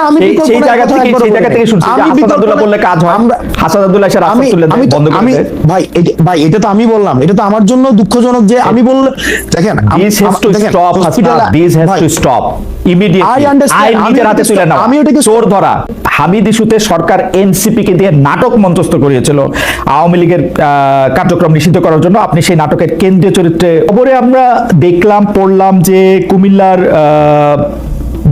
আমি সেই- বিকল্প সেই নাই জায়গা থেকে সেই জায়গা থেকে শুনছি হাসান আব্দুল্লাহ বললে কাজ হয় আমরা- হাসান আব্দুল্লাহ এসে রাস্তা তুলে আমি দেয়, তো- বন্ধ করে আমি ভাই ভাই এটা তো আমি বললাম এটা তো আমার জন্য দুঃখজনক যে আমি দেখেন সরকার এনসিপি কে দিয়ে নাটক মঞ্চস্থ করিয়েছিল। আওয়ামী লীগের আহ, কার্যক্রম নিষিদ্ধ করার জন্য আপনি সেই নাটকের কেন্দ্রীয় চরিত্রে খবরে আমরা দেখলাম পড়লাম যে কুমিল্লার আহ,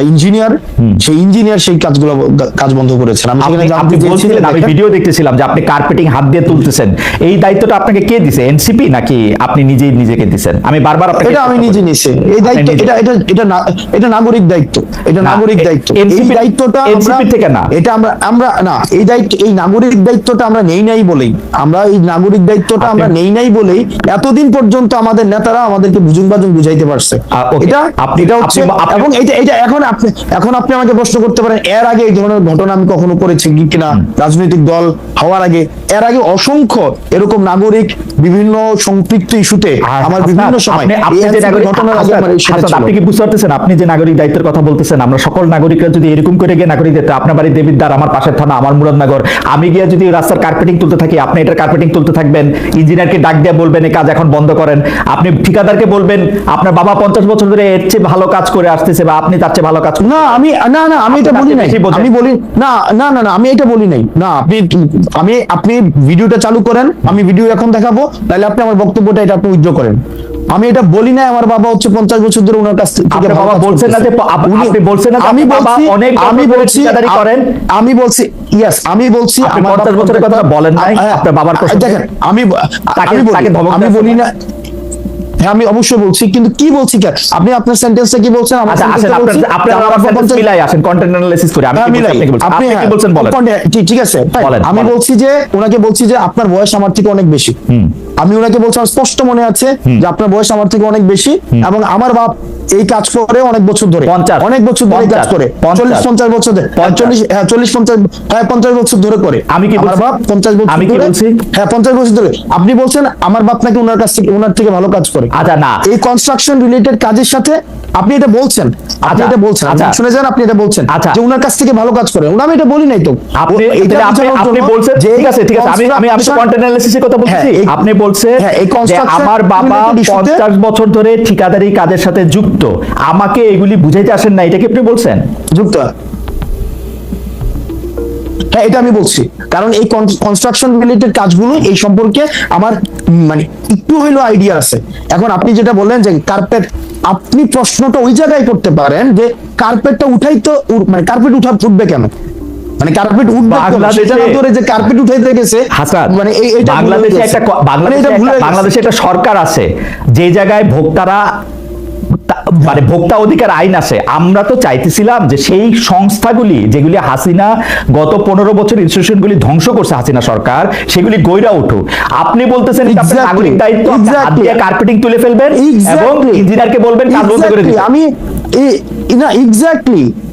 ইঞ্জিনিয়ার সেই ইঞ্জিনিয়ার সেই কাজগুলো কাজ বন্ধ করেছেন। আমি আপনি বলছিলেন আমি ভিডিও দেখতেছিলাম যে আপনি কার্পেটিং হাত দিয়ে তুলতেছেন। এই দায়িত্বটা আপনাকে কে দিছে এনসিপি নাকি আপনি নিজেই নিজেকে দিছেন? আমি বারবার আপনাকে এটা আমি নিজে নিছি এই দায়িত্ব এটা এটা এটা এটা নাগরিক দায়িত্ব। এটা নাগরিক দায়িত্ব। এই দায়িত্বটা আমরা থেকে না। এটা আমরা আমরা না এই দায়িত্ব এই নাগরিক দায়িত্বটা আমরা নেই নাই বলেই। আমরা এই নাগরিক দায়িত্বটা আমরা নেই নাই বলেই এতদিন পর্যন্ত আমাদের নেতারা আমাদেরকে বুঝুন বাজুন বুঝাইতে পারছে। এটা আপনি- এটা হচ্ছে এবং এটা এটা এখন আপনি এখন আপনি আমাকে প্রশ্ন করতে পারেন এর আগে এই ধরনের ঘটনা আমি কখনো করেছি কি কিনা? রাজনৈতিক দল হওয়ার আগে। এর আগে অসংখ্য এরকম নাগরিক বিভিন্ন সম্পৃক্ত ইস্যুতে আমার বিভিন্ন সময় আগে হাসনাত, আমার সেটা হাসনাত, ছিল। আপনি কি বুঝতে পারতেছেন? আপনি যে নাগরিক দায়িত্বের কথা বলতেছেন আমরা সকল নাগরিকরা যদি এরকম করে গিয়ে নাগরিক দায়িত্ব আপনার বাড়ি দেবিদ্বার আমার পাশের থানা আমার মুরাদনগর। আমি গিয়ে যদি রাস্তার কার্পেটিং তুলতে থাকি আপনি এটার কার্পেটিং তুলতে থাকবেন। ইঞ্জিনিয়ারকে ডাক দিয়ে বলবেন এই কাজ এখন বন্ধ করেন। আপনি ঠিকাদারকে বলবেন আপনার বাবা পঞ্চাশ বছর ধরে এর চেয়ে ভালো কাজ করে আসতেছে বা আপনি তার চেয়ে ভালো কাজ না আমি না না আমি এটা বলি নাই। আমি বলি না না না না আমি এটা বলি নাই না আপনি আমি আপনি ভিডিওটা চালু করেন আমি ভিডিও এখন দেখাবো তাহলে আপনি আমার বক্তব্যটা এটা আপনি উইথড্র করেন আমি এটা বলি না আমার বাবা হচ্ছে পঞ্চাশ বছর ধরে ওনার কাছ থেকে বাবা বলছেন না যে আপনি বলছেন না আমি বলছি অনেক আমি বলছি করেন। আমি বলছি ইয়েস আমি বলছি আমার 50 বছরের কথা বলেন হ্যাঁ, আপনার বাবার প্রসঙ্গে। দেখেন আমি আমি বলি না হ্যাঁ আমি অবশ্যই বলছি কিন্তু কি বলছি কে আপনি আপনার সেন্টেন্সটা কি বলছেন? আচ্ছা আসেন sentence-টা আপনার মিলাই আসেন কন্টেন্ট অ্যানালাইসিস করে আমি হ্যাঁ, কি আপনি কি বলছেন বলেন। ঠিক- আছে আমি বলছি যে ওনাকে বলছি যে আপনার বয়স আমার থেকে অনেক বেশি। আমি ওনাকে বলছি আমার স্পষ্ট মনে আছে যে আপনার বয়স আমার থেকে অনেক বেশি এবং আমার বাপ এই কাজ করে অনেক বছর ধরে। অনেক বছর ধরে কাজ করে। পঞ্চল্লিশ চল্লিশ পঞ্চাশ বছর ধরে। পঞ্চল্লিশ চল্লিশ হ্যাঁ চল্লিশ পঞ্চাশ হ্যাঁ পঞ্চাশ বছর ধরে করে। আমি কি আমার বাপ পঞ্চাশ বছর আমি কি বলছি? হ্যাঁ পঞ্চাশ বছর ধরে। আপনি বলছেন আমার বাপ নাকি ওনার কাছ থেকে ওনার থেকে ভালো কাজ করে। আচ্ছা না। এই কনস্ট্রাকশন রিলেটেড কাজের সাথে আপনি এটা বলছেন আপনি আচ্ছা, এটা বলছেন আচ্ছা। শুনে যান আপনি এটা বলছেন। আচ্ছা। যে ওনার কাছ থেকে ভালো কাজ করে ওনা আমি এটা বলি নাই তো। আপনি এটা আপনি আপনি বলছেন যে ঠিক আছে ঠিক আছে। আমি আমি আমি কন্টেন্ট অ্যানালাইসিসের কথা বলছি। হ্যাঁ, আপনি বলছেন হ্যাঁ, এই যে আমার বাবা related issue-তে- পঞ্চাশ বছর ধরে ঠিকাদারি কাজের সাথে যুক্ত। আমাকে এগুলি বুঝাইতে আসেন না এটা কি আপনি বলছেন? যুক্ত। হ্যাঁ এটা আমি বলছি। কারণ এই কনস্ট্রাকশন রিলেটেড কাজগুলো এই সম্পর্কে আমার মানে একটু হইলেও আইডিয়া আছে। এখন আপনি যেটা বললেন যে কার্পেট আপনি প্রশ্নটা ওই জায়গায় করতে পারেন যে কার্পেটটা উঠাই তো মানে কার্পেট উঠা উঠবে কেন? মানে কার্পেট উঠবে? বাংলাদেশে- যে কার্পেট উঠাইতে গেছে মানে ভুল হয়ে বাংলাদেশে একটা মানে বাংলাদেশে একটা- সরকার আছে যে জায়গায় ভোক্তারা মানে ভোক্তা অধিকার আইন আছে আমরা তো চাইতেছিলাম যে সেই সংস্থাগুলি যেগুলি হাসিনা গত পনেরো বছর ইনস্টিটিউশনগুলি ধ্বংস করছে হাসিনা সরকার সেগুলি গইরা উঠুক আপনি বলতেছেন. নাগরিক দায়িত্ব কার্পেটিং তুলে ফেলবেন এবং. ইঞ্জিনিয়ারকে বলবেন কাজ বন্ধ করে. আমি না এক্স্যাক্টলি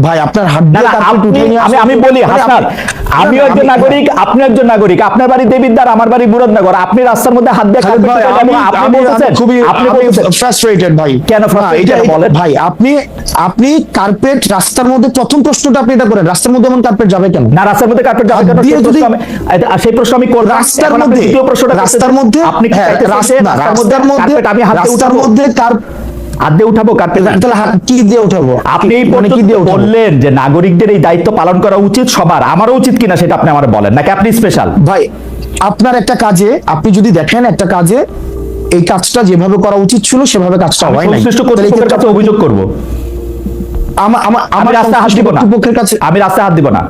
ভাই আপনার কার্পেট আমি আমি বলি মানে হাসান আমিও না, একজন নাগরিক আপনি একজন নাগরিক। আপনার বাড়ি দেবিদ্বার আমার বাড়ি মুরাদনগর। আপনি রাস্তার মধ্যে হাত দিয়ে আমি- আপনি আমি- বলতেছেন? খুবই আপনি আমি frustrated ভাই। কেন? এটা- বলেন। ভাই আপনি আপনি কার্পেট রাস্তার মধ্যে প্রথম প্রশ্নটা আপনি এটা করেন। রাস্তার মধ্যে এমন কার্পেট যাবে কেন? না রাস্তার মধ্যে কার্পেট যাবে কেন? দিয়ে সেই যদি- প্রশ্ন আমি- এটা- সেই প্রশ্ন আমি করব। রাস্তার মধ্যে দ্বিতীয় প্রশ্নটা রাস্তার মধ্যে আপনি হ্যাঁ, রাস্তার মধ্যে কার্পেট আমি হাত উঠাবো? মধ্যে কার হাত দিয়ে উঠাবো তাহলে হাত কি দিয়ে উঠাবো? আপনি এই মানে কি দিয়ে বললেন যে নাগরিকদের এই দায়িত্ব পালন করা উচিত সবার। আমারও উচিত কিনা সেটা আপনি আমার বলেন নাকি আপনি স্পেশাল ভাই আপনার একটা কাজে আপনি যদি দেখেন একটা কাজে এই কাজটা যেভাবে করা উচিত ছিল সেভাবে কাজটা হয় নাই। সংশ্লিষ্ট কর্তৃপক্ষের কাছে অভিযোগ করব। আমার আমার আমি রাস্তায় হাত দিব না। আমি রাস্তায় হাত দিব না।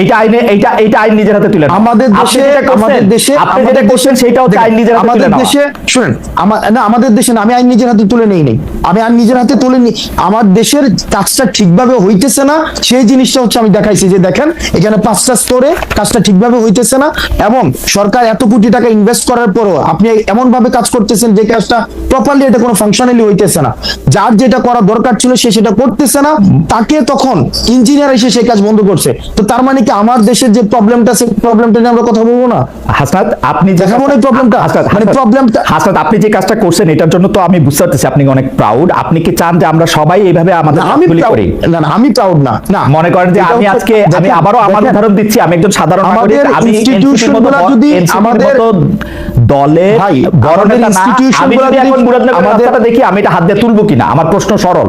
এইটা আইনে এইটা এইটা আইন নিজের হাতে তুলে আমাদের দেশে আমাদের দেশে আপনি যেটা করছেন সেটা হচ্ছে আইন নিজের হাতে আমাদের দেশে শুনেন আমার না আমাদের দেশে না আমি আইন নিজের হাতে তুলে নেই নেই। আমি আইন নিজের হাতে তুলে নি আমার দেশের কাজটা ঠিকভাবে হইতেছে না সেই জিনিসটা হচ্ছে আমি দেখাইছি যে দেখেন এখানে পাঁচটা স্তরে কাজটা ঠিকভাবে হইতেছে না এবং সরকার এত কোটি টাকা ইনভেস্ট করার পরও আপনি এমন ভাবে কাজ করতেছেন যে কাজটা প্রপারলি এটা কোনো ফাংশনালি হইতেছে না। যার যেটা করা দরকার ছিল সে সেটা করতেছে না তাকে তখন ইঞ্জিনিয়ার এসে সেই কাজ বন্ধ করছে। তো তার মানে কি আমার দেশের যে প্রবলেমটা সেই প্রবলেমটা নিয়ে আমরা কথা বলব না? হাসনাত আপনি দেখাবো না এই problemটা? মানে problemটা- হাসনাত আপনি যে কাজটা করছেন এটার জন্য তো আমি বুঝতে পারতেছি আপনি অনেক প্রাউড আপনি কি চান যে আমরা সবাই এইভাবে আমাদের আমি করি? না না আমি প্রাউড না না। মনে করেন যে আমি আজকে আমি আবারও আমার উদাহরণ দিচ্ছি আমি একজন সাধারণ নাগরিক আমি institution NCP র মতো গুলা ব- যদি আমাদের- ভাই, বড় নেতা না আমি যদি এখন মুরাদনগরের আমাদের- রাস্তাটা দেখি আমি এটা হাত দিয়ে তুলবো কিনা? আমার প্রশ্ন সরল।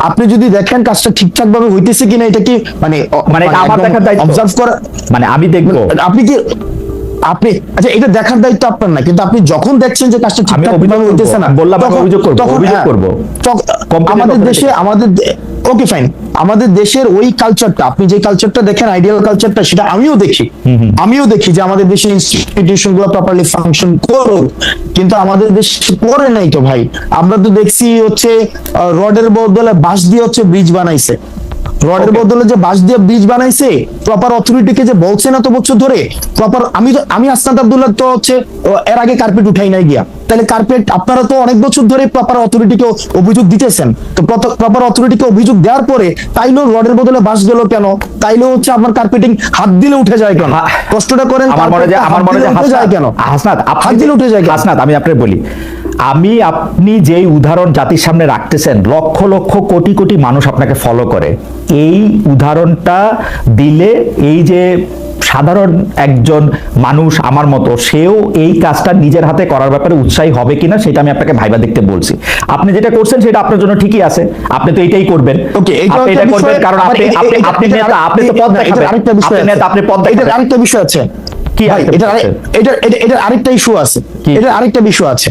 আপনি যদি দেখেন কাজটা ঠিকঠাক ভাবে হইতেছে কিনা এটা কি মানে মানে আমার দেখার দায়িত্ব। অবজার্ভ করা মানে আমি দেখব আপনি কি আপনি আচ্ছা এটা দেখার দায়িত্ব আপনার না কিন্তু আপনি যখন দেখছেন যে কাজটা ঠিকঠাক ভাবে হইতেছে না বললাম অভিযোগ করব অভিযোগ হ্যাঁ, করব। আমাদের দেশে আমাদের ওকে ফাইন আমাদের দেশের ওই কালচারটা আপনি যে কালচারটা দেখেন আইডিয়াল কালচারটা সেটা আমিও দেখি। আমিও দেখি যে আমাদের দেশের ইনস্টিটিউশনগুলো প্রপারলি ফাংশন করো কিন্তু আমাদের দেশ করে নাই তো ভাই। আমরা তো দেখছি হচ্ছে রডের বদলে বাঁশ দিয়ে হচ্ছে ব্রিজ বানাইছে। রডের বদলে যে বাঁশ দিয়ে ব্রিজ বানাইছে প্রপার অথরিটিকে যে বলছে না তো বছর ধরে প্রপার আমি তো আমি আসনাত আব্দুল্লাহ তো হচ্ছে এর আগে কার্পেট উঠাই নাই গিয়া। তাহলে কার্পেট আপনারা তো অনেক বছর ধরে প্রপার অথরিটিকে অভিযোগ দিতেছেন। তো প্রপার অথরিটিকে অভিযোগ দেওয়ার পরে তাইলেও রডের বদলে বাঁশ দিল কেন? তাইলেও হচ্ছে আপনার কার্পেটিং হাত দিলে উঠে যায় কেন? কষ্টটা করেন আমার মনে হয় মনে হয় যায় কেন? হাসনাত আপনি হাত দিলে উঠে যায় কেন? হাসনাত আমি আপনাকে বলি আমি আপনি যেই উদাহরণ জাতির সামনে রাখতেছেন লক্ষ লক্ষ কোটি কোটি মানুষ আপনাকে ফলো করে। এই উদাহরণটা দিলে এই যে সাধারণ একজন মানুষ আমার মতো সেও এই কাজটা নিজের হাতে করার ব্যাপারে উৎসাহী হবে কিনা সেটা আমি আপনাকে ভাইবা দেখতে বলছি। আপনি যেটা করছেন সেটা আপনার জন্য ঠিকই আছে। আপনি তো এটাই করবেন। ওকে আপনি এটা করবেন কারণ আপনি আপনি আপনি নেতা আপনি তো পদ দেখাবেন। আরেকটা বিষয় আপনি নেতা আপনি পদ দেখাবেন। আরেকটা বিষয় আছে। কি এটা এটা এটা আরেকটা ইস্যু আছে? এটা আরেকটা বিষয় আছে।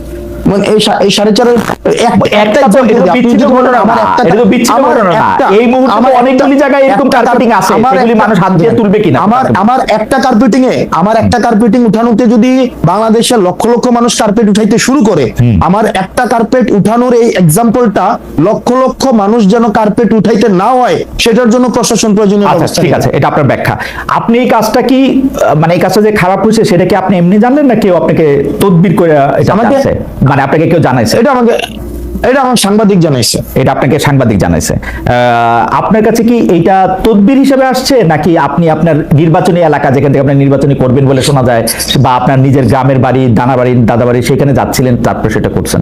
মানে এই এই সাড়ে চারের একটা বিচ্ছিন্ন যদি ঘটনা। আমার একটা- এটা তো বিচ্ছিন্ন ঘটনা না। এই মুহূর্তে অনেকগুলি জায়গায় এরকম কার্পেটিং আছে, সেগুলি মানুষ হাত দিয়ে তুলবে কিনা? আমার আমার একটা কার্পেটিং এ আমার একটা কার্পেটিং উঠানোতে যদি বাংলাদেশের লক্ষ লক্ষ মানুষ কার্পেট উঠাইতে শুরু করে আমার একটা কার্পেট উঠানোর এই এক্সাম্পলটা লক্ষ লক্ষ মানুষ যেন কার্পেট উঠাইতে না হয় সেটার জন্য প্রশাসন প্রয়োজনীয় আচ্ছা ঠিক আছে এটা আপনার ব্যাখ্যা। আপনি এই কাজটা কি মানে এই কাজটা যে খারাপ হয়েছে সেটা কি আপনি এমনি জানলেন না কেউ আপনাকে তদবির করে আমাকে- জানছে মানে আপনাকে কেউ জানাইছে? এটা আমাকে এটা আমার সাংবাদিক জানাইছে। এটা আপনাকে সাংবাদিক জানাইছে। আহ, আপনার কাছে কি এটা তদবির হিসেবে আসছে? নাকি আপনি আপনার নির্বাচনী এলাকা যেখান থেকে আপনি নির্বাচনী করবেন বলে শোনা যায় বা আপনার নিজের গ্রামের বাড়ি দানা বাড়ি দাদা বাড়ি সেখানে যাচ্ছিলেন তারপর সেটা করছেন?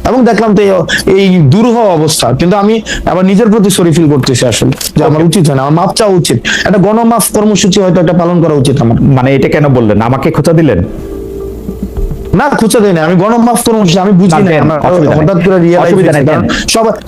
এবং দেখলাম তো এই- দুরূহ অবস্থা। কিন্তু আমি আবার নিজের প্রতি সরি ফিল করতেছি আসলে, যে আমার উচিত হয় না, আমার মাপ চাওয়া উচিত। একটা গণমাফ কর্মসূচি হয়তো একটা পালন করা উচিত আমার। মানে এটা কেন বললেন? আমাকে খোঁচা দিলেন? না দেয় না আমি গণমাফ আমি বুঝি না, হঠাৎ করে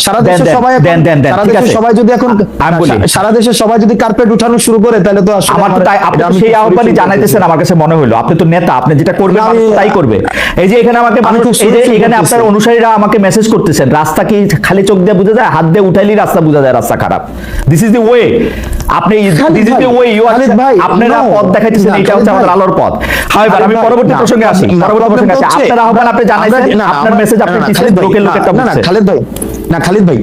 সারা দেশে সবাই দেন, দেন, দেন, সারা দেশে সবাই যদি এখন আমি বলি। সারা দেশে সবাই যদি কার্পেট উঠানো শুরু করে তাহলে তো আসলে আমার তো তাই আপনি সেই আহ্বানই জানাইতেছেন আমার কাছে মনে হলো আপনি তো নেতা আপনি যেটা করবেন তাই করবে। এই যে এখানে আমাকে মানুষ এই যে এখানে আপনার অনুসারীরা আমাকে মেসেজ করতেছেন রাস্তা কি খালি চোখ দিয়ে বোঝা যায়? হাত দিয়ে উঠাইলেই রাস্তা বোঝা যায় রাস্তা খারাপ। দিস ইজ দি ওয়ে আপনি ওয়ে ইউ ভাই, আপনারা পথ দেখাইতেছেন এটা হচ্ছে আমাদের আলোর পথ। হাইবার আমি পরবর্তী প্রসঙ্গে আসি। পরবর্তী প্রসঙ্গে আসি। আপনার আহ্বান আপনি জানাইছেন না, আপনার মেসেজ আপনি না, লোকের লোকের না, খালিদ ভাই না খালিদ ভাই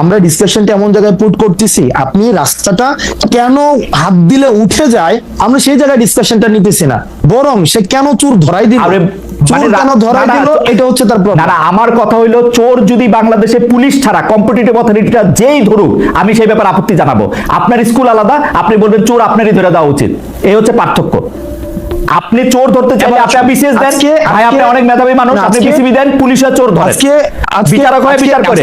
আমরা ডিসকাশনটা এমন জায়গায় পুট করতেছি আপনি রাস্তাটা কেন হাত দিলে উঠে যায় আমরা সেই জায়গায় ডিসকাশনটা নিতেছি না। বরং সে কেন চোর ধরাই দিল? মানে এটা হচ্ছে তার আমার কথা হইল চোর যদি বাংলাদেশে পুলিশ ছাড়া কম্পিটিটিভ অথরিটিটা যেই ধরুক আমি সেই ব্যাপারে আপত্তি জানাব। আপনার স্কুল আলাদা আপনি বলবেন চোর আপনারই ধরে দেওয়া উচিত। এই হচ্ছে পার্থক্য। আপনি চোর ধরতে চাইলে আপনি বিশেষ দেন। কে ভাই আপনি অনেক মেধাবী মানুষ আপনি বিসিবি দেন পুলিশের চোর ধরে আজকে বিচারক হয় বিচার করে।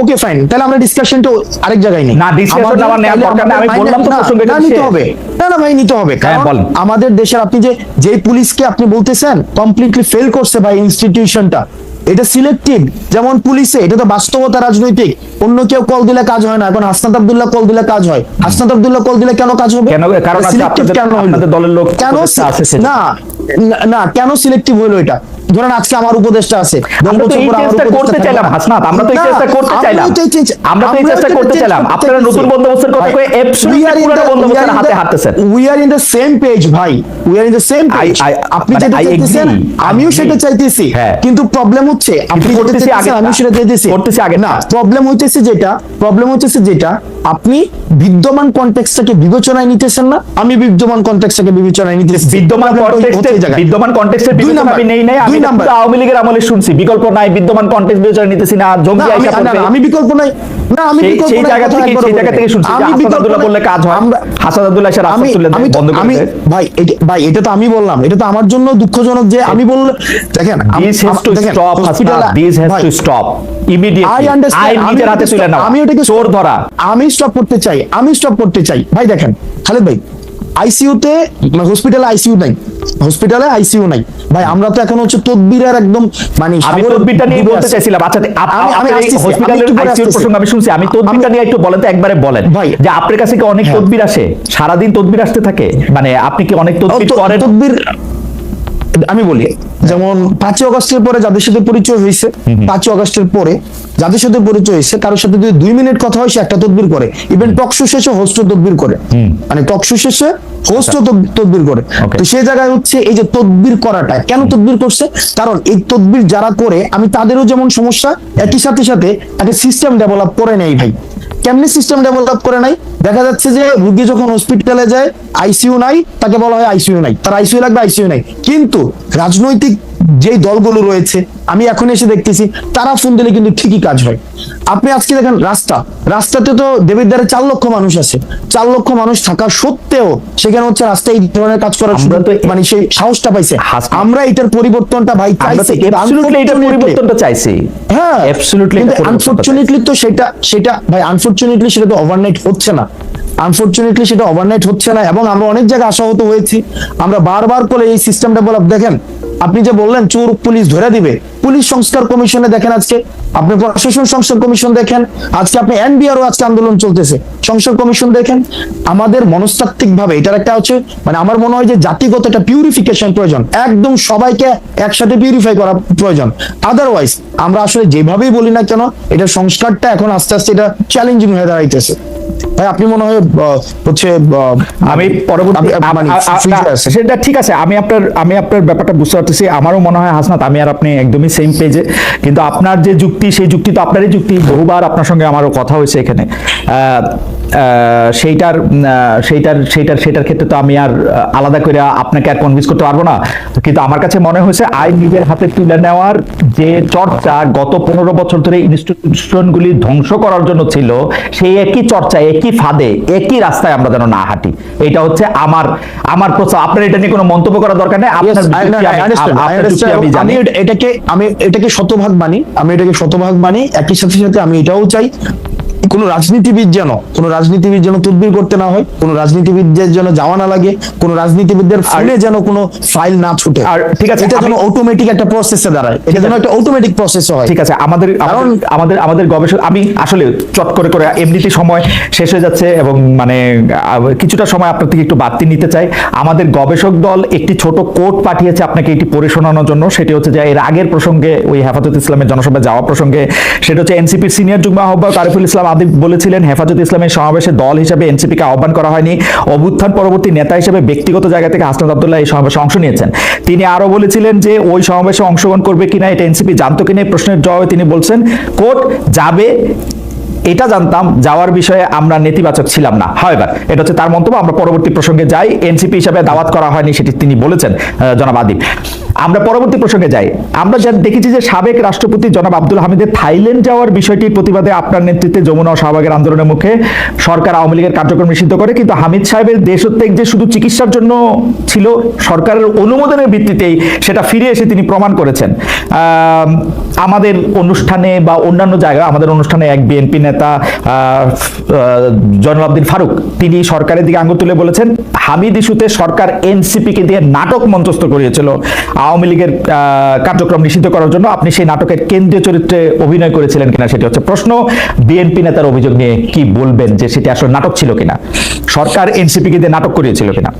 ওকে ফাইন তাহলে আমরা ডিসকাশনটা আরেক জায়গায় নেই। না, ডিসকাশন আমার নেওয়ার দরকার নেই, আমি বললাম তো প্রসঙ্গে না, নিতে হবে। না না ভাই নিতে হবে। হ্যাঁ, কারণ। আমাদের দেশের আপনি যে যেই পুলিশকে আপনি বলতেছেন কমপ্লিটলি ফেল করছে ভাই ইনস্টিটিউশনটা এটা সিলেক্টিভ যেমন পুলিশে এটা তো বাস্তবতা রাজনৈতিক। অন্য কেউ কল দিলে কাজ হয় না। এখন হাসনাত আব্দুল্লাহ কল দিলে কাজ হয়। হাসনাত আব্দুল্লাহ কল দিলে কেন কাজ হবে? কেন? কারণ সিলেক্টিভ কেন হলো? দলের লোক কেন না- না কেন সিলেক্টিভ হলো এটা? ধরেন আজকে আমার উপদেশটা আছে। আমরা তো এই চেষ্টা করতে চাইলাম হাসনাত আমরা তো এই চেষ্টা করতে চাইলাম। তো এই চেষ্টা- আমরা তো এই চেষ্টা করতে চাইলাম। আপনারা নতুন বন্দোবস্তের কথা ভাই, কয়ে অ্যাবসলিউটলি বন্দোবস্তের হাতে হাঁটতেছেন। আপনি যেটা চাইতেছেন আমিও সেটা চাইতেছি। কিন্তু প্রবলেম হচ্ছে আপনি যেটা করতেছি চাইতেছেন আমিও সেটা চাইতেছি। করতেছি আগেরটা। না প্রবলেম হইতেছে যেটা প্রবলেম হইতেছে যেটা আপনি বিদ্যমান কনটেক্সটটাকে বিবেচনায় নিতেছেন না আমি বিদ্যমান কনটেক্সটটাকে বিবেচনায় নিতেছি বিদ্যমান টা কন্টেক্সটে। বিদ্যমান কন্টেক্সটের দুই নাম্বার, আমি নেই নাই আমি নাম্বার। আওয়ামী লীগের আমলে শুনছি বিকল্প নাই বিদ্যমান কন্টেক্সট বিবেচনা নিতেছি না জঙ্গি আইসা পড়বে। আমি বিকল্প নাই না আমি সেই- বিকল্প সেই নাই, জায়গা থেকে সেই জায়গা থেকে শুনছি আমি বিকল্প বললে কাজ হয় আমরা- হাসান আব্দুল্লাহ রাস্তা আমি বন্ধ করে আমি ভাই এটা ভাই এটা তো আমি বললাম এটা তো আমার জন্য দুঃখজনক যে আমি বললে দেখেন আম- হাসনাত। This has ভাই, to stop. Immediately. I understand, আইন আমি নিজের হাতে ওটাকে তুলে আমি ওটাকে চোর ধরা। আমি স্টপ করতে চাই আমি স্টপ করতে চাই। ভাই দেখেন খালেদ ভাই আইসিইউতে হসপিটালে আইসিইউ নাই। হসপিটালে আইসিইউ নাই। ভাই আমরা তো এখন হচ্ছে তদবিরের একদম মানে আমি তদবিরটা নিয়ে বলতে চাইছিলাম। আচ্ছা আপ- আমি- হসপিটালের আসতেছি। প্রসঙ্গ আমি শুনছি। আমি তদবিরটা নিয়ে একটু বলেন তো একবারে বলেন। ভাই। যে আপনার কাছে কি অনেক হ্যাঁ। তদবির আসে? সারাদিন তদবির আসতে থাকে? মানে আপনি কি অনেক তদবির করেন? তদবির আমি বলি যেমন পাঁচই অগস্টের পরে যাদের সাথে পরিচয় হয়েছে পাঁচই অগস্টের পরে যাদের সাথে পরিচয় হয়েছে কারোর সাথে যদি দুই মিনিট কথা হয় সে একটা তদবির করে। ইভেন টকশো শেষে হোস্ট তদবির করে। মানে টকশো শেষে হোস্ট তদবির করে। তো সেই জায়গায় হচ্ছে এই যে তদবির করাটা কেন তদবির করছে? কারণ এই তদবির যারা করে আমি তাদেরও যেমন সমস্যা একই সাথে সাথে একটা সিস্টেম ডেভেলপ করে নেই ভাই। কেমনি সিস্টেম ডেভেলপ করে নাই দেখা যাচ্ছে যে রুগী যখন হসপিটালে যায় আইসিইউ নাই তাকে বলা হয় আইসিইউ নাই। তার আইসিইউ লাগবে আইসিইউ নাই। কিন্তু রাজনৈতিক যেই দলগুলো রয়েছে আমি এখন এসে দেখতেছি তারা ফোন দিলে কিন্তু ঠিকই কাজ হয়। আপনি আজকে দেখেন রাস্তা। রাস্তাতে তো দেবিদ্বারে চার লক্ষ মানুষ আছে। চার লক্ষ মানুষ থাকা সত্ত্বেও সেখানে হচ্ছে রাস্তায় এই ধরনের কাজ করার সুযোগ মানে সেই সাহসটা পাইছে। আমরা এটার পরিবর্তনটা ভাই চাইছি। পরিবর্তনটা চাইছি। হ্যাঁ কিন্তু আনফরচুনেটলি তো সেটা সেটা ভাই আনফরচুনেটলি সেটা তো ওভারনাইট হচ্ছে না। আনফরচুনেটলি সেটা ওভারনাইট হচ্ছে না এবং আমরা অনেক জায়গায় আশাহত হয়েছি। আমরা বারবার করে এই সিস্টেমটা বলা দেখেন আপনি যে বললেন চোর পুলিশ ধরে দিবে, পুলিশ সংস্কার কমিশনে দেখেন আজকে। আপনি প্রশাসন সংস্কার কমিশন দেখেন, আজকে আপনি এনবিআরও আজকে আন্দোলন চলতেছে। সংস্কার কমিশন দেখেন, আমাদের মনস্তাত্ত্বিক ভাবে এটার একটা হচ্ছে মানে আমার মনে হয় যে জাতিগত একটা পিউরিফিকেশন প্রয়োজন। একদম সবাইকে একসাথে পিউরিফাই করা প্রয়োজন। আদারওয়াইজ আমরা আসলে যেভাবেই বলি না কেন, এটা সংস্কারটা এখন আস্তে আস্তে এটা চ্যালেঞ্জিং হয়ে দাঁড়াইতেছে। ভাই আপনি মনে হয় হচ্ছে আমি পরবর্তী মানে। সেটা ঠিক আছে আমি আপনার আমি আপনার ব্যাপারটা বুঝতে পারতেছি। আমারও মনে হয় হাসনাত আমি আর আপনি একদমই সেম পেজে কিন্তু আপনার যে যুক্তি সেই যুক্তি তো আপনারই যুক্তি। বহুবার আপনার সঙ্গে আমারও কথা হয়েছে এখানে। আহ, সেইটার সেইটার সেইটার সেটার ক্ষেত্রে তো আমি আর আলাদা করে আপনাকে আর কনভিন্স করতে পারব না। কিন্তু আমার কাছে মনে হয়েছে আইন নিজের হাতে তুলে নেওয়ার যে চর্চা গত পনেরো বছর ধরে ইনস্টিটিউশনগুলি ধ্বংস করার জন্য ছিল সেই একই চর্চা একই ফাঁদে একই রাস্তায় আমরা যেন না হাঁটি। এটা হচ্ছে আমার আমার প্রস্তাব। আপনার এটা নিয়ে কোনো মন্তব্য করার দরকার নেই? আমি- এটাকে আমি এটাকে শতভাগ মানি আমি এটাকে শতভাগ মানি একই সাথে সাথে আমি এটাও চাই। কোন রাজনীতিবিদ যেন কোনো রাজনীতিবিদ যেন তদবির করতে না হয় কোন রাজনীতিবিদদের যেন যাওয়া না লাগে কোন রাজনীতিবিদদের ফোনে যেন কোনো ফাইল না ছুটে। আর ঠিক আছে, এটা যেন অটোমেটিক একটা প্রসেসে দাঁড়ায় এটা যেন একটা অটোমেটিক প্রসেস হয়। ঠিক আছে আমাদের কারণ- আমাদের- আমাদের গবেষক আমি আসলে চট করে করে এমনিতে সময় শেষ হয়ে যাচ্ছে এবং মানে কিছুটা সময় আপনার থেকে একটু বাড়তি নিতে চাই। আমাদের গবেষক দল একটি ছোট কোট পাঠিয়েছে আপনাকে এটি পড়ে শোনানোর জন্য। সেটি হচ্ছে যে এর আগের প্রসঙ্গে ওই হেফাজত ইসলামের জনসভায় যাওয়া প্রসঙ্গে সেটা হচ্ছে এনসিপির সিনিয়র যুগ্ম আহ্বায়ক আরিফুল ইসলাম আদিব বলেছিলেন, হেফাজত ইসলামের সমাবেশে দল হিসেবে এনসিপিকে আহ্বান করা হয়নি। অভ্যুত্থান পরবর্তী নেতা হিসেবে ব্যক্তিগত জায়গা থেকে হাসনাত আব্দুল্লাহ এই সমাবেশে অংশ নিয়েছেন। তিনি আরও বলেছিলেন যে, ওই সমাবেশে অংশগ্রহণ করবে কিনা এটা এনসিপি জানতো কিনা প্রশ্নের জবাবে তিনি বলছেন, কোর্ট যাবে, এটা জানতাম, যাওয়ার বিষয়ে আমরা নেতিবাচক ছিলাম না। হয় এটা হচ্ছে তার মন্তব্য। আমরা পরবর্তী প্রসঙ্গে যাই। এনসিপি হিসাবে দাওয়াত করা হয়নি, সেটি তিনি বলেছেন জনাব আদিব। আমরা পরবর্তী প্রসঙ্গে যাই। আমরা যা দেখেছি যে সাবেক রাষ্ট্রপতি জনাব আব্দুল হামিদের থাইল্যান্ড যাওয়ার বিষয়টির প্রতিবাদে আপনার নেতৃত্বে যমুনা ও শাহবাগের আন্দোলনের মুখে সরকার আওয়ামী লীগের কার্যক্রম নিষিদ্ধ করে কিন্তু হামিদ সাহেবের দেশত্যাগ যে শুধু চিকিৎসার জন্য ছিল সরকারের অনুমোদনের ভিত্তিতেই সেটা ফিরে এসে তিনি প্রমাণ করেছেন। আম, আমাদের অনুষ্ঠানে বা অন্যান্য জায়গায় আমাদের অনুষ্ঠানে এক বিএনপি নেতা জয়নুল আবদিন ফারুক তিনি সরকারের দিকে আঙুল তুলে বলেছেন হামিদ ইস্যুতে সরকার এনসিপিকে দিয়ে নাটক মঞ্চস্থ করিয়েছিল। আওয়ামী লীগের কার্যক্রম নিষিদ্ধ করার জন্য আপনি সেই নাটকের কেন্দ্রীয় চরিত্রে অভিনয় করেছিলেন কিনা সেটি হচ্ছে প্রশ্ন। বিএনপি নেতার অভিযোগ নিয়ে কি বলবেন যে সেটি আসলে নাটক ছিল কিনা? সরকার এনসিপিকে দিয়ে নাটক করিয়েছিল কিনা?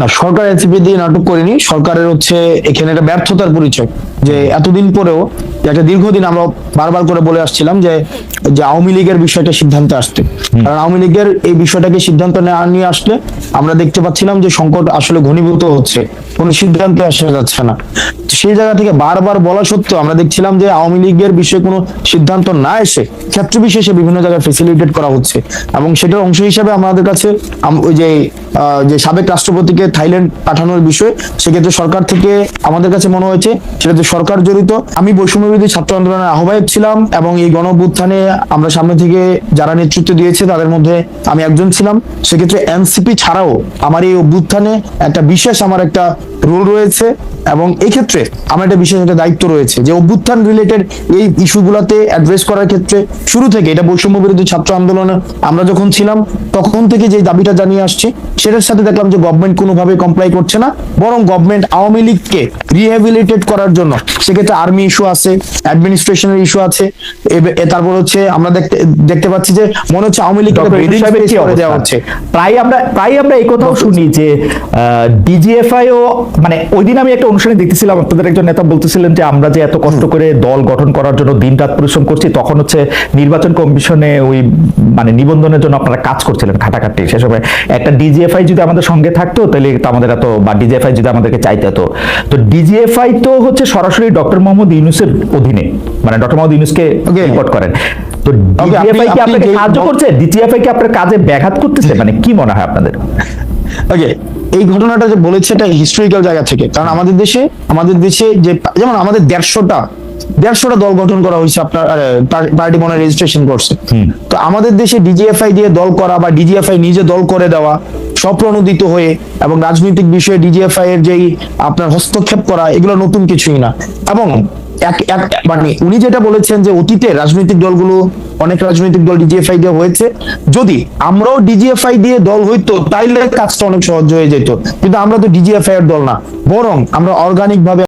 না, সরকার এনসিপি দিয়ে নাটক করেনি। সরকারের হচ্ছে এখানে একটা ব্যর্থতার পরিচয় যে এতদিন পরেও যে একটা দীর্ঘদিন আমরা বারবার করে বলে আসছিলাম যে যে আওয়ামী লীগের বিষয়টা সিদ্ধান্তে আসতে। কারণ আওয়ামী লীগের এই বিষয়টাকে সিদ্ধান্ত না নিয়ে আসলে আমরা দেখতে পাচ্ছিলাম যে সংকট আসলে ঘনীভূত হচ্ছে। কোনো সিদ্ধান্তে আসা যাচ্ছে না। সেই জায়গা থেকে বারবার বলা সত্ত্বেও আমরা দেখছিলাম যে আওয়ামী লীগের বিষয়ে কোনো সিদ্ধান্ত না এসে ক্ষেত্র বিশেষে বিভিন্ন জায়গায় ফেসিলিটেট করা হচ্ছে। এবং সেটার অংশ হিসাবে আমাদের কাছে ওই যে যে সাবেক রাষ্ট্রপতিকে থাইল্যান্ড পাঠানোর বিষয় সেক্ষেত্রে সরকার থেকে আমাদের কাছে মনে হয়েছে সেটাতে সরকার জড়িত। আমি বৈষম্যবিরোধী ছাত্র আন্দোলনের আহ্বায়ক ছিলাম এবং এই গণ অভ্যুত্থানে আমরা সামনে থেকে যারা নেতৃত্ব দিয়েছে, তাদের মধ্যে আমি একজন ছিলাম। সেক্ষেত্রে এনসিপি ছাড়াও আমার এই অভ্যুত্থানে একটা বিশেষ, আমার একটা রোল রয়েছে এবং এই ক্ষেত্রে আমার একটা বিশেষ একটা দায়িত্ব রয়েছে যে অভ্যুত্থান রিলেটেড এই ইস্যুগুলোতে অ্যাড্রেস করার ক্ষেত্রে শুরু থেকে এটা বৈষম্য বিরোধী ছাত্র আন্দোলনে আমরা যখন ছিলাম তখন থেকে যে দাবিটা জানিয়ে আসছি সেটার সাথে দেখলাম যে গভর্নমেন্ট কোনোভাবে কমপ্লাই করছে না বরং গভর্নমেন্ট আওয়ামী লীগকে রিহ্যাবিলিটেট করার জন্য সেক্ষেত্রে আর্মি ইস্যু আছে অ্যাডমিনিস্ট্রেশনের ইস্যু আছে তারপর হচ্ছে আমরা দেখতে দেখতে পাচ্ছি যে মনে হচ্ছে আওয়ামী লীগকে দেওয়া হচ্ছে। প্রায় আমরা প্রায় আমরা এই কথাও শুনি যে ডিজিএফআই ও মানে ওই দিন আমি একটা অনুষ্ঠানে দেখতেছিলাম আপনাদের একজন নেতা বলতেছিলেন যে আমরা যে এত কষ্ট করে দল গঠন করার জন্য দিন রাত পরিশ্রম করছি তখন হচ্ছে নির্বাচন কমিশনে ওই মানে নিবন্ধনের জন্য আপনারা কাজ করছিলেন খাটাখাটি সে সময় একটা ডিজিএফআই যদি আমাদের সঙ্গে থাকতো তাহলে আমাদের এত বা ডিজিএফআই যদি আমাদেরকে চাইতে হতো। তো ডিজিএফআই তো হচ্ছে সরাসরি ডক্টর মোহাম্মদ ইউনুসের অধীনে মানে ডক্টর মোহাম্মদ ইউনুসকে. রিপোর্ট করেন। তো ডিজিএফআই কি আপনাকে সাহায্য করছে? ডিজিএফআই কি আপনার কাজে ব্যাঘাত করতেছে? মানে কি মনে হয় আপনাদের? ওকে এই ঘটনাটা যে বলেছে এটা হিস্টোরিক্যাল জায়গা থেকে। কারণ আমাদের দেশে আমাদের দেশে যে যেমন আমাদের দেড়শোটা দেড়শোটা দল গঠন করা হয়েছে আপনার পার্টি মনে রেজিস্ট্রেশন করছে। তো আমাদের দেশে ডিজিএফআই দিয়ে দল করা বা ডিজিএফআই নিজে দল করে দেওয়া স্বপ্রণোদিত হয়ে এবং রাজনৈতিক বিষয়ে ডিজিএফআই এর যেই আপনার হস্তক্ষেপ করা, এগুলো নতুন কিছুই না। এবং এক এক মানে উনি যেটা বলেছেন যে অতীতে রাজনৈতিক দলগুলো, অনেক রাজনৈতিক দল ডিজিএফআই দিয়ে হয়েছে। যদি আমরাও ডিজিএফআই দিয়ে দল হইতো, তাইলে কাজটা অনেক সহজ হয়ে যেত। কিন্তু আমরা তো ডিজিএফআই এর দল না। বরং আমরা অর্গানিক ভাবে